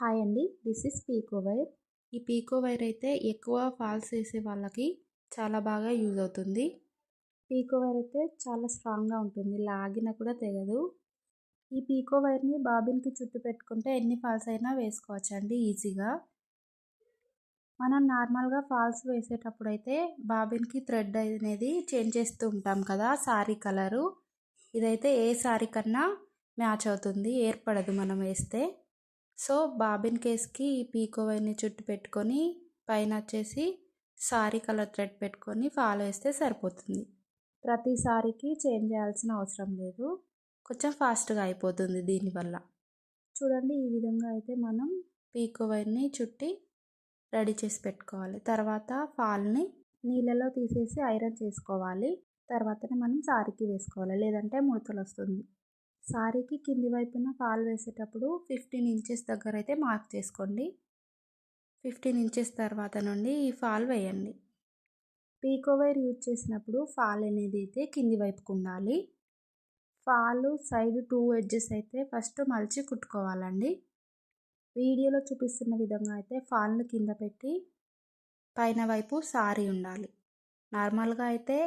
Hi అండి. This is pico wire. ఈ pico wire అయితే ఎక్కువ ఫాల్స్ వేసే వాళ్ళకి చాలా బాగా యూజ్ అవుతుంది. పీకో వైర్ అయితే చాలా స్ట్రాంగ్గా ఉంటుంది. లాగిన కూడా తెగదు. ఈ పీకో వైర్ని బాబిన్కి చుట్టూ పెట్టుకుంటే ఎన్ని ఫాల్స్ అయినా వేసుకోవచ్చు అండి ఈజీగా. మనం నార్మల్గా ఫాల్స్ వేసేటప్పుడు అయితే బాబిన్కి థ్రెడ్ అనేది చేంజ్ చేస్తూ ఉంటాం కదా సారీ కలరు. ఇదైతే ఏ సారీ కన్నా మ్యాచ్ అవుతుంది. ఏర్పడదు మనం వేస్తే. సో బాబిన్ కేస్కి ఈ పీకో వైర్ని చుట్టు పెట్టుకొని పైన వచ్చేసి సారీ కలర్ థ్రెడ్ పెట్టుకొని ఫాలో వేస్తే సరిపోతుంది. ప్రతి సారీకి చేంజ్ చేయాల్సిన అవసరం లేదు. కొంచెం ఫాస్ట్గా అయిపోతుంది దీనివల్ల చూడండి ఈ విధంగా అయితే మనం పీకో వైర్ని చుట్టి రెడీ చేసి పెట్టుకోవాలి. తర్వాత ఫాల్ని నీళ్ళలో తీసేసి ఐరన్ చేసుకోవాలి. తర్వాతనే మనం సారీకి వేసుకోవాలి. లేదంటే ముడతలు వస్తుంది సారీకి కింది వైపున ఫాల్ వేసేటప్పుడు ఫిఫ్టీన్ ఇంచెస్ దగ్గర అయితే మార్క్ చేసుకోండి. ఫిఫ్టీన్ ఇంచెస్ తర్వాత నుండి ఈ ఫాల్ వేయండి. పీకో వైర్ యూజ్ చేసినప్పుడు ఫాల్ అనేది అయితే కింది వైపుకు ఉండాలి. ఫాల్ సైడ్ టూ ఎడ్జెస్ అయితే ఫస్ట్ మలిచి కుట్టుకోవాలండి. వీడియోలో చూపిస్తున్న విధంగా అయితే ఫాల్ను కింద పెట్టి పైన వైపు సారీ ఉండాలి. నార్మల్గా అయితే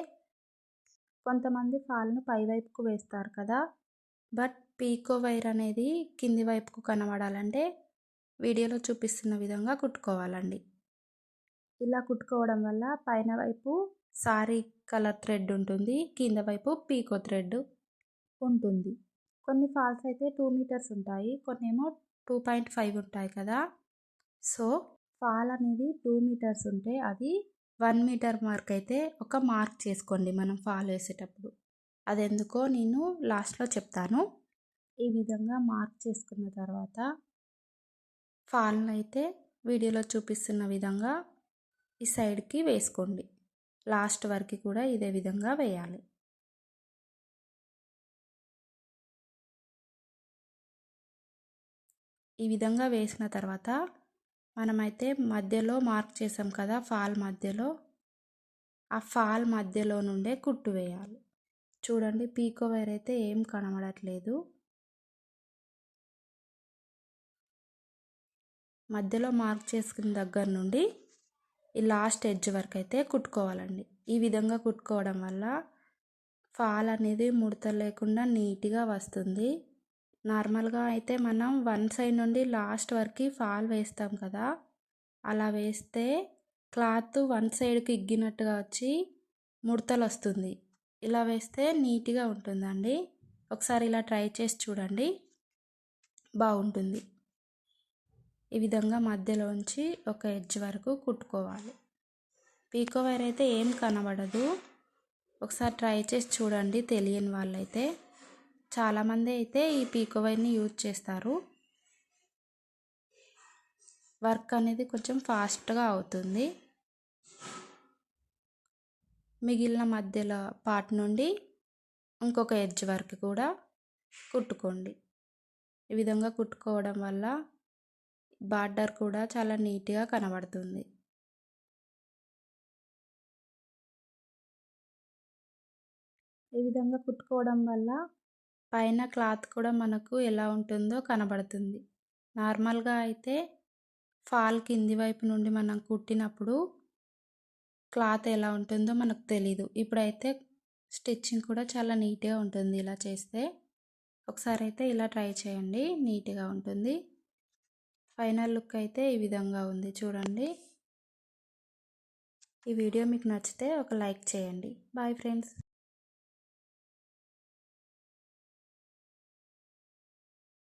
కొంతమంది ఫాల్ను పై వైపుకు వేస్తారు కదా. బట్ పీకో వైర్ అనేది కింది వైపుకు కనబడాలంటే వీడియోలో చూపిస్తున్న విధంగా కుట్టుకోవాలండి. ఇలా కుట్టుకోవడం వల్ల పైన వైపు సారీ కలర్ థ్రెడ్ ఉంటుంది కింద వైపు పీకో థ్రెడ్ ఉంటుంది. కొన్ని ఫాల్స్ అయితే టూ మీటర్స్ ఉంటాయి కొన్ని ఏమో టూ పాయింట్ ఫైవ్ ఉంటాయి కదా. సో ఫాల్ అనేది టూ మీటర్స్ ఉంటే అది వన్ మీటర్ మార్క్ అయితే ఒక మార్క్ చేసుకోండి మనం ఫాల్ వేసేటప్పుడు. అదెందుకో నేను లాస్ట్లో చెప్తాను. ఈ విధంగా మార్క్ చేసుకున్న తర్వాత ఫాల్ని అయితే వీడియోలో చూపిస్తున్న విధంగా ఈ సైడ్కి వేసుకోండి. లాస్ట్ వరకు కూడా ఇదే విధంగా వేయాలి. ఈ విధంగా వేసిన తర్వాత మనమైతే మధ్యలో మార్క్ చేసాం కదా ఫాల్ మధ్యలో ఆ ఫాల్ మధ్యలో నుండే కుట్టు వేయాలి. చూడండి పీకో వైర్ అయితే ఏం కనబడట్లేదు. మధ్యలో మార్క్ చేసుకున్న దగ్గర నుండి ఈ లాస్ట్ ఎడ్జ్ వరకు అయితే కుట్టుకోవాలండి. ఈ విధంగా కుట్టుకోవడం వల్ల ఫాల్ అనేది ముడత లేకుండా నీట్గా వస్తుంది. నార్మల్గా అయితే మనం వన్ సైడ్ నుండి లాస్ట్ వరకు ఫాల్ వేస్తాం కదా అలా వేస్తే క్లాత్ వన్ సైడ్కి ఇగ్గినట్టుగా వచ్చి ముడతలు వస్తుంది ఇలా వేస్తే నీట్గా ఉంటుందండి. ఒకసారి ఇలా ట్రై చేసి చూడండి. బాగుంటుంది. ఈ విధంగా మధ్యలోంచి ఒక ఎడ్జ్ వరకు కుట్టుకోవాలి. పీకో వైర్ అయితే ఏం కనబడదు. ఒకసారి ట్రై చేసి చూడండి తెలియని వాళ్ళైతే. చాలామంది అయితే ఈ పీకో వైర్ని యూజ్ చేస్తారు. వర్క్ అనేది కొంచెం ఫాస్ట్గా అవుతుంది. మిగిలిన మధ్యలో పార్ట్ నుండి ఇంకొక ఎడ్జ్ వరకు కూడా కుట్టుకోండి. ఈ విధంగా కుట్టుకోవడం వల్ల బార్డర్ కూడా చాలా నీట్గా కనబడుతుంది. ఈ విధంగా కుట్టుకోవడం వల్ల పైన క్లాత్ కూడా మనకు ఎలా ఉంటుందో కనబడుతుంది. నార్మల్గా అయితే ఫాల్ కింది వైపు నుండి మనం కుట్టినప్పుడు క్లాత్ ఎలా ఉంటుందో మనకు తెలీదు. ఇప్పుడైతే స్టిచ్చింగ్ కూడా చాలా నీట్గా ఉంటుంది ఇలా చేస్తే. ఒకసారి అయితే ఇలా ట్రై చేయండి. నీట్గా ఉంటుంది. ఫైనల్ లుక్ అయితే ఈ విధంగా ఉంది. చూడండి. ఈ వీడియో మీకు నచ్చితే ఒక లైక్ చేయండి. Bye friends.